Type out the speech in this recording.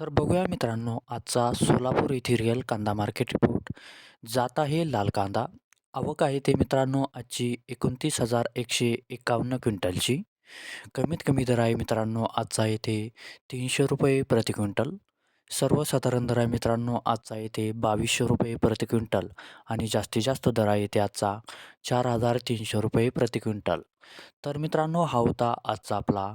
तर बघूया मित्रांनो आजचा सोलापूर इथिरियल कांदा मार्केट रिपोर्ट जात आहे लाल कांदा. आवक आहे ते मित्रांनो आजची एकोणतीस हजार एकशे एकावन्न क्विंटलची. कमीत कमी दर आहे मित्रांनो आजचा येथे तीनशे रुपये प्रति क्विंटल. सर्वसाधारण दर आहे मित्रांनो आजचा येथे बावीसशे रुपये प्रति क्विंटल. आणि जास्तीत जास्त दर आहे येथे आजचा चार हजार तीनशे रुपये प्रति क्विंटल. तर मित्रांनो हा होता आजचा आपला